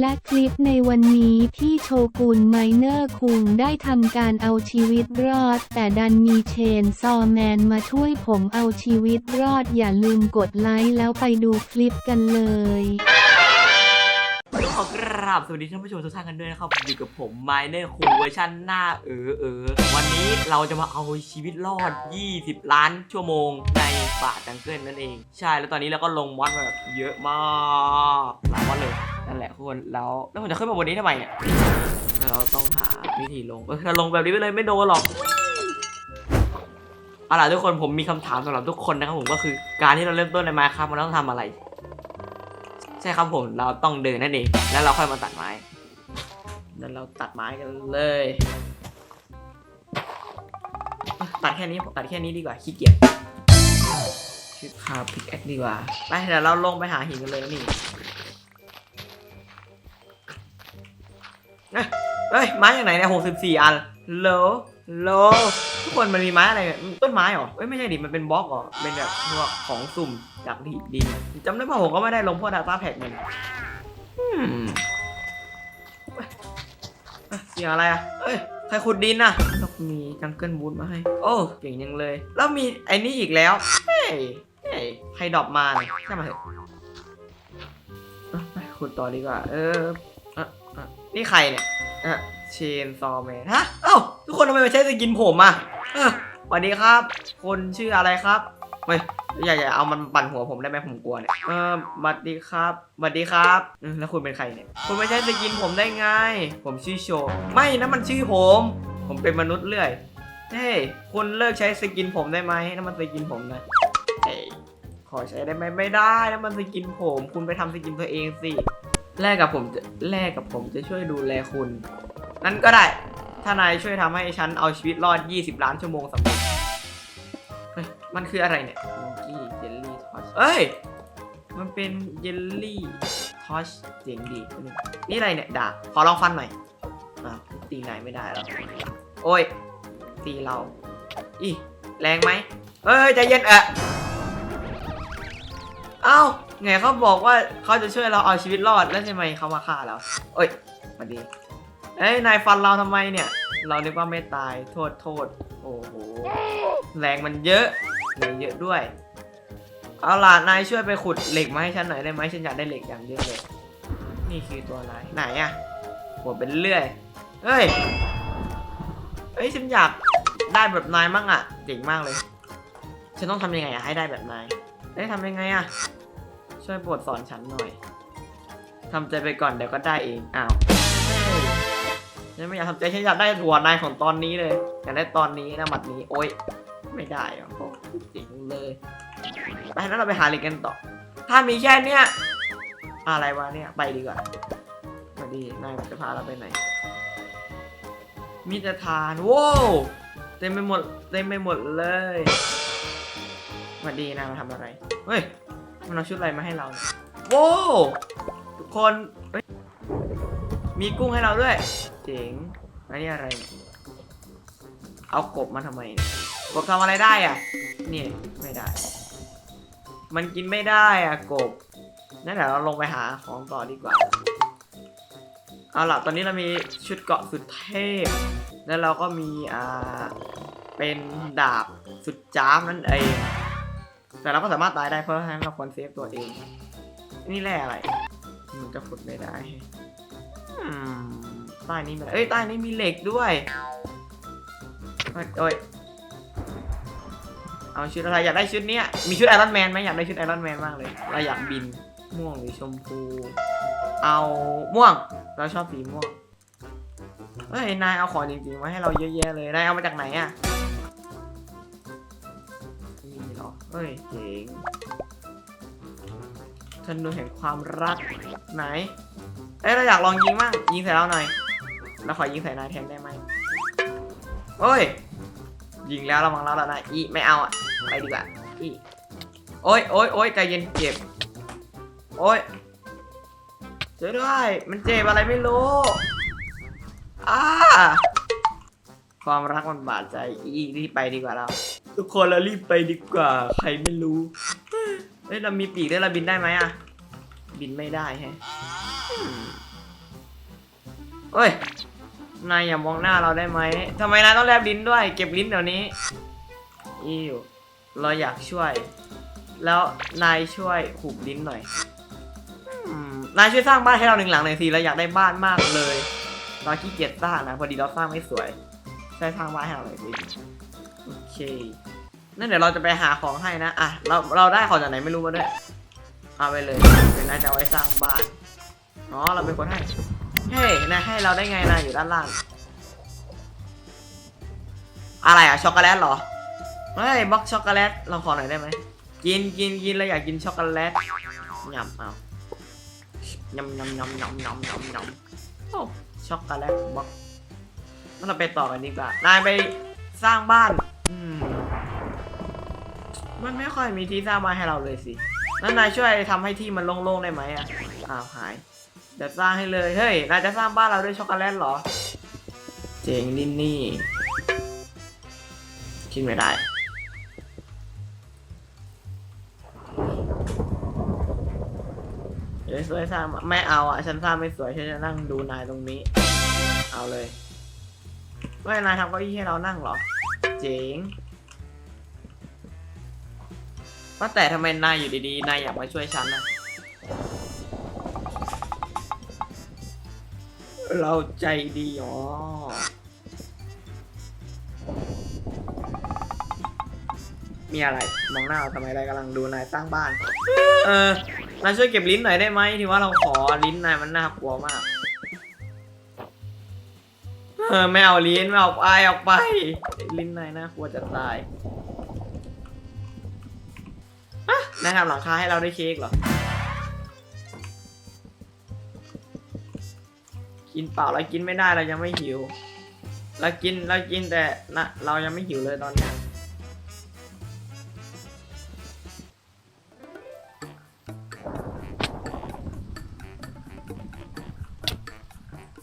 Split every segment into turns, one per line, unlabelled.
และคลิปในวันนี้ที่โชกุนไมเนอร์คุงได้ทำการเอาชีวิตรอด แต่ดันมีเชนซอแมนมาช่วยผมเอาชีวิตรอด อย่าลืมกดไลค์แล้วไปดูคลิปกันเลย
ขอกราบสวัสดีท่านผู้ชมทุกท่านกันด้วยนะครับอยู่กับผมไมเนอร์คูเวอร์ชันหน้าเออเออวันนี้เราจะมาเอาชีวิตรอด 20 ล้านชั่วโมงในป่าจังเกิลนั่นเอง ใช่แล้วตอนนี้เราก็ลงมอดมาแบบเยอะมากหลายมอดเลย นั่นแหละทุกคนแล้วแล้วผมจะขึ้นมาบนนี้ทำไมเนี่ยเราต้องหาวิธีลงเออถ้าลงแบบนี้ไปเลยไม่โดนหรอกเอาล่ะทุกคนผมมีคำถามสำหรับทุกคนนะครับผมก็คือการที่เราเริ่มต้นในมาครับมันต้องทำอะไร ใช่ครับผมเราต้องเดินนั่นเองแล้วเราค่อยมาตัดไม้แล้วเราตัดไม้กันเลย ตัดแค่นี้ตัดแค่นี้ดีกว่าขี้เกียจชุดคาพิกแอคดีกว่าไปเดี๋ยวเราลงไปหาหินกันเลยนี่ เอ้ยเฮ้ยไม้อย่างไหนเนี่ยหกสิบสี่อันโลโลทุกคนมันมีไม้อะไรเนี่ยต้นไม้เหรอเอ้ยไม่ใช่ดิมันเป็นบล็อกเหรอเป็นแบบพวกของสุ่มจากดินดินจำได้ป่ะผมก็ไม่ได้ลงพวกดาต้าแพ็กมันอืมเอ้ยเอ้ยเสียงอะไรอะเอ้ยใครขุดดินน่ะต้องมีจังเกิลบูทมาให้ โอ้เก่งยังเลย แล้วมีไอ้นี่อีกแล้ว เฮ้ยเฮ้ยใครดรอปมาเนี่ยใช่มาเถอะไปขุดต่อดีกว่า เออ นี่ใครเนี่ยอะเชนซอแมนฮะเอ้าทุกคนทำไมมาใช้สกินผมอะเออสวัสดีครับ คนชื่ออะไรครับเฮ้ยอย่าอย่าเอามันปั่นหัวผมได้ไหมผมกลัวเนี่ยเออสวัสดีครับสวัสดีครับอืมแล้วคุณเป็นใครเนี่ย คุณไม่ใช่สกินผมได้ไง ผมชื่อโชว์ไม่นะมันชื่อผม ผมเป็นมนุษย์เลื่อย เฮ้ยคุณเลิกใช้สกินผมได้ไหมนั่นมันสกินผมนะเฮ้ยขอใช้ได้ไหมไม่ได้นั่นมันสกินผม คุณไปทำสกินตัวเองสิ แลกกับผมจะแลกกับผมจะช่วยดูแลคุณนั้นก็ได้ ถ้านายช่วยทำให้ฉันเอาชีวิตรอด 20 ล้านชั่วโมงสำเร็จเฮ้ย มันคืออะไรเนี่ยมิงกี้เจลลี่ทอชเอ้ย มันเป็นเยลลี่ทอชเจ๋งดีนี่อะไรเนี่ยดาบขอลองฟันหน่อยอ้าตีนายไม่ได้แล้วโอ้ย ตีเรา อีแรงไหมเอ้ยใจเย็นเอะเอ้า ไงเขาบอกว่าเขาจะช่วยเราเอาชีวิตรอดแล้วใช่ไหมเขามาฆ่าเราเอ้ยสวัสดีเอ้ยนายฟันเราทำไมเนี่ย เรานึกว่าไม่ตายโทษโทษโอ้โหแรงมันเยอะเหลือเยอะด้วย เอาล่ะนายช่วยไปขุดเหล็กมาให้ฉันหน่อยได้ไหมฉันอยากได้เหล็กอย่างเยอะเลย นี่คือตัวอะไรไหนอะหัวเป็นเลื่อยเฮ้ยเฮ้ยฉันอยากได้แบบนายมั่งอะเจ๋งมากเลย ฉันต้องทำยังไงอะให้ได้แบบนายได้ยทำยังไงอะ ช่วยโปรดสอนฉันหน่อยทำใจไปก่อนเดี๋ยวก็ได้เอง อ้าวเฮ้ยฉันไม่อยากทำใจฉันอยากได้หัวนายของตอนนี้เลย อยากได้ตอนนี้นะหมัดนี้ โอ๊ย ไม่ได้อะโอ้จริงเลย ไปแล้วเราไปหาเหล็กกันต่อ ถ้ามีแค่เนี้ย อะไรวะเนี่ย ไปดีกว่าสวัสดี นายจะพาเราไปไหน มีแต่ทานโว้เต็มไปหมด เต็มไปหมดเลยสวัสดีนายมาทำอะไร เฮ้ย มันเอาชุดอะไรมาให้เราโว้วทุกคนเฮ้ยมีกุ้งให้เราด้วย เจ๋งอันนี้อะไร เอากบมาทำไมกบทำอะไรได้อะนี่ไม่ได้ มันกินไม่ได้อะกบนั่นเดี๋ยวเราลงไปหาของต่อดีกว่า เอาล่ะตอนนี้เรามีชุดเกาะสุดเทพ แล้วเราก็มีอ่าเป็นดาบสุดจ้ามนั่นเอง แต่เราก็สามารถตายได้เพราะฉะนั้นเราควรเซฟตัวเองนี่แร่อะไร มันจะขุดไม่ได้อืมใต้นี้มีอะไรเอ้ยใต้นี้มีเหล็กด้วยเอ้ยเอ้ยเอาชุดอะไรอยากได้ชุดเนี้ยมีชุดไอรอนแมนไหมอยากได้ชุดไอรอนแมนมากเลยเราอยากบินม่วงหรือชมพู เอาม่วง เราชอบสีม่วงเฮ้ยนายเอาของจริงๆมาให้เราเยอะแยะเลยนายเอามาจากไหนอะ เหรอเฮ้ยเจ๋งธนูแห่งความรักไหน เอ้ยเราอยากลองยิงมั่งยิงใส่เราหน่อยเราขอยิงใส่นายแทนได้ไหมเฮ้ย ยิงแล้วระวังแล้วแล้วนะอีไม่เอาอะไปดีกว่าอีโอ้ยโอ้ยโอ้ยใจเย็นเจ็บโอ้ยเจอด้วย มันเจ็บอะไรไม่รู้อ้าความรักมันบาดใจอีรีบไปดีกว่าเรา ทุกคนเรารีบไปดีกว่า ใครไม่รู้ เฮ้ย เรามีปีกได้เราบินได้ไหมอะ บินไม่ได้แฮะเอ้ย นายอย่ามองหน้าเราได้ไหมทำไมนายต้องแลบลิ้นด้วย เก็บลิ้นเดี๋ยวนี้ อิวเราอยากช่วย แล้วนายช่วยหุบลิ้นหน่อยนายช่วยสร้างบ้านให้เราหนึ่งหลังหน่อยสิเราอยากได้บ้านมากเลย เราขี้เกียจสร้างนะพอดีเราสร้างไม่สวยช่วยสร้างบ้านให้เราหน่อยสิ โอเค นั่นเดี๋ยวเราจะไปหาของให้นะ อะ เรา เราได้ของจากไหนไม่รู้มาด้วย เอาไปเลย เป็นน่าจะไว้สร้างบ้านอ๋อเราเป็นคนให้ เฮ้ยนายให้เราได้ไงนายอยู่ด้านล่าง อะไรอะ ช็อกโกแลตเหรอ เฮ้ยบล็อกช็อกโกแลต เราขอหน่อยได้ไหม กินกินกินเราอยากกินช็อกโกแลตยำเอายำยำยำยำยำยำยำโอ้ช็อกโกแลตบล็อกงั้นเราไปต่อกันดีกว่า นายไปสร้างบ้าน มันไม่ค่อยมีที่สร้างบ้านให้เราเลยสิแล้วนายช่วยทำให้ที่มันโล่งๆได้ไหมอะ อ้าวหาย เดี๋ยวสร้างให้เลย เฮ้ย นายจะสร้างบ้านเราด้วยช็อกโกแลตเหรอ เจ๋งดินนี่กินไม่ได้ เดี๋ยวสวยสร้างไม่เอาอะ ฉันสร้างไม่สวย ฉันจะนั่งดูนายตรงนี้ เอาเลยว่นายทำเก้าอี้ให้เรานั่งเหรอ เจ๋งว่าแต่ทำไมนายอยู่ดีๆ นายอยากมาช่วยฉันนะเราใจดีอ๋อมีอะไร มองหน้าเราทำไมอะไรกำลังดูนายสร้างบ้าน เออนายช่วยเก็บลิ้นหน่อยได้ไหมที่ว่าเราขอลิ้นนายมันน่ากลัวมาก เออไม่เอาลิ้นไม่เอาไปออกไป ลิ้นนายน่ากลัวจะตายอะนายทำหลังคาให้เราได้เค้กเหรอ กินเปล่าเรากินไม่ได้เรายังไม่หิวเรากินเรากินแต่นะเรายังไม่หิวเลยตอนนี้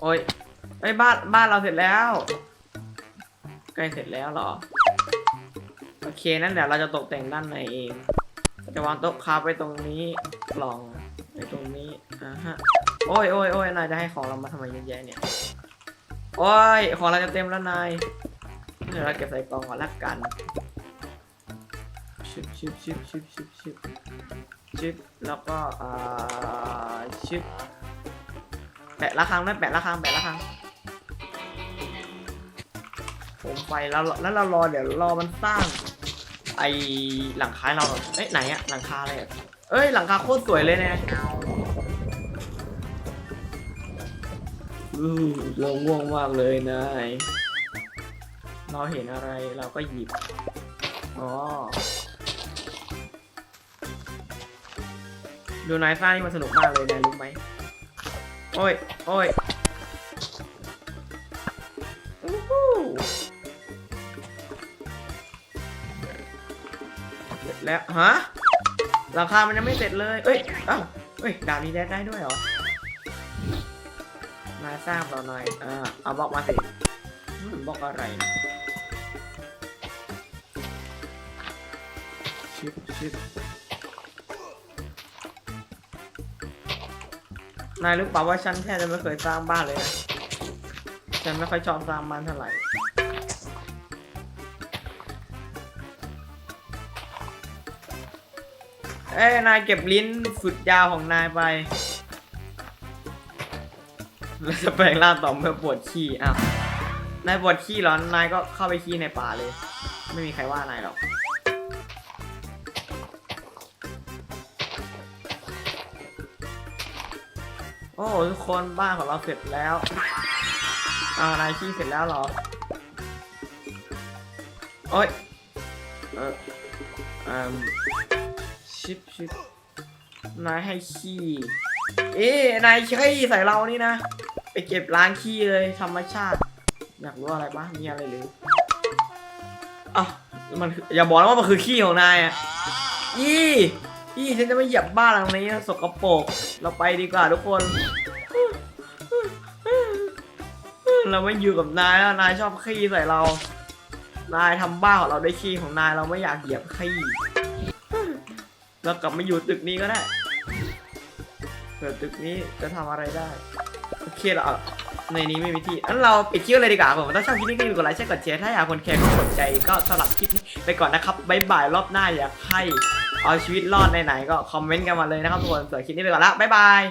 โอ้ย ไอ้ยบ้านบ้านเราเสร็จแล้วใกล้เสร็จแล้วเหรอ โอเคนั่นเดี๋ยวเราจะตกแต่งด้านในเองจะวางโต๊ะคราฟไว้ตรงนี้กล่องไว้ตรงนี้อ่าฮะโอ้ยโอ้ยโอ้ยนายจะให้ของเรามาทำไมเยอะแยะเนี่ยโอ้ยของเราจะเต็มแล้วนายเดี๋ยวเราเก็บใส่กล่องก่อนละกันชิบชิบชิบชิบชิบชิบชิบแล้วก็อ่าชิบแปะละครั้งนะแปะละครั้งแปะละครั้ง ผมไปแล้วแล้วเรารอเดี๋ยวรอมันสร้าง ไอหลังคาให้เราหน่อยเอ้ยไหนอะหลังคาอะไรอะเอ้ยหลังคาโคตรสวยเลยเนี่ยอือเราง่วงมากเลยนายเราเห็นอะไรเราก็หยิบอ๋อดูนายสร้างนี่มันสนุกมากเลยนายรู้ไหมโอ้ยโอ้ยอู้ แล้วฮะหลังคามันยังไม่เสร็จเลย เอ้ยอ้าเอ้ยดาวนี้แดดได้ด้วยเหรอ มาสร้างเราหน่อย อ่า เอาบล็อกมาสิบล็อกอะไรนะชิบชิบนายรู้เปล่าว่าฉันแค่จะไม่เคยสร้างบ้านเลยนะฉันไม่ค่อยชอบสร้างบ้านเท่าไหร่ เอ้ยนายเก็บลิ้นสุดยาวของนายไป แล้วจะแปลงร่างต่อเมื่อปวดขี้อ้าวนายปวดขี้เหรอ นายก็เข้าไปขี้ในป่าเลย ไม่มีใครว่านายหรอก โอ้ทุกคนบ้านของเราเสร็จแล้วอ้านายขี้เสร็จแล้วเหรอ โอ้ย เอออืม ชิปชิปนายให้ขี้ เอ๊ะนายขี้ใส่เรานี่นะ ไปเก็บล้างขี้เลยธรรมชาติ อยากรู้อะไรบ้างมีอะไรหรืออ้าวมันอย่าบอกนะว่ามันคือขี้ของนายอะยี่ยี่ฉันจะไม่เหยียบบ้านหลังนี้สกปรกเราไปดีกว่าทุกคน เราไม่อยู่กับนายแล้วนายชอบขี้ใส่เรา นายทำบ้าของเราด้วยขี้ของนายเราไม่อยากเหยียบขี้ เรากลับมาอยู่ตึกนี้ก็ได้เผื่อตึกนี้จะทำอะไรได้โอเคเราในนี้ไม่มีที่งั้นเราปิดคลิปเลยดีกว่าผมถ้าชอบคลิปนี้ก็อย่าลืมกดไลค์แชร์กดแชร์ถ้าอยากคนแคร์ก็กดใจก็สำหรับคลิปนี้ไปก่อนนะครับบ๊ายบายรอบหน้าอยากให้เอาชีวิตรอดไหนๆก็คอมเมนต์กันมาเลยนะครับทุกคนส่วนคลิปนี้ไปก่อนละบ๊ายบาย